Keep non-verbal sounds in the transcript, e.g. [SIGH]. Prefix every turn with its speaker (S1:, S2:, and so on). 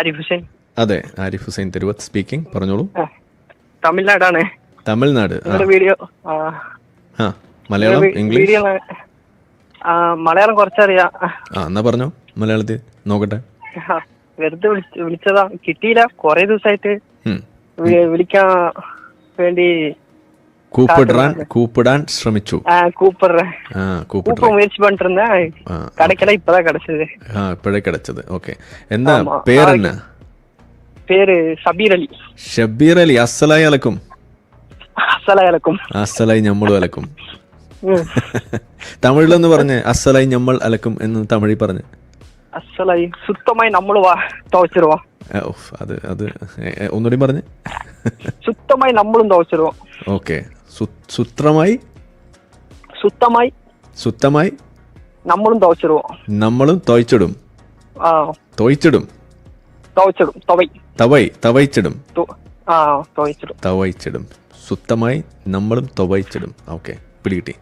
S1: ആരിഫ് ഹുസൈൻ.
S2: അതെ ആരിഫ് ഹുസൈൻ തെരുവത്ത് സ്പീക്കിംഗ് പറഞ്ഞോളൂ.
S1: തമിഴ്നാടാണ്.
S2: തമിഴ്നാട്
S1: വീഡിയോ ആ,
S2: മലയാളം ഇംഗ്ലീഷ്
S1: മലയാളം കുറച്ചറിയാം.
S2: ആ എന്നാ പറഞ്ഞോ മലയാളത്തിൽ നോക്കട്ടെ.
S1: വെറുതെ വിളിച്ചതാ. കിട്ടിയില്ല കൊറേ ദിവസമായിട്ട് വിളിക്കാൻ വേണ്ടി
S2: ശ്രമിച്ചു.
S1: ഷബീർ അലി.
S2: ഷബീർ അലി അലൈക്കും. അലൈക്കും.
S1: നമ്മൾ [LAUGHS]
S2: തമിഴിലൊന്ന് പറഞ്ഞ് അസലായി നമ്മൾ അലക്കും എന്ന് തമിഴിൽ പറഞ്ഞു. സുത്തമായി അത് അത് ഒന്നുകൂടി പറഞ്ഞു.
S1: സുത്തമായി നമ്മളും
S2: ഓക്കെ. സുത്രമായി? സുത്തമായി.
S1: സുത്തമായി?
S2: നമ്മളും
S1: തുവച്ചിടുവോ?
S2: നമ്മളും തുവച്ചിടും.
S1: തുവച്ചിടും. തവൈ. തവൈ
S2: തവൈച്ചിടും. സുത്തമായി നമ്മളും തുവൈച്ചിടും. ഓക്കെ പിടികിട്ടി.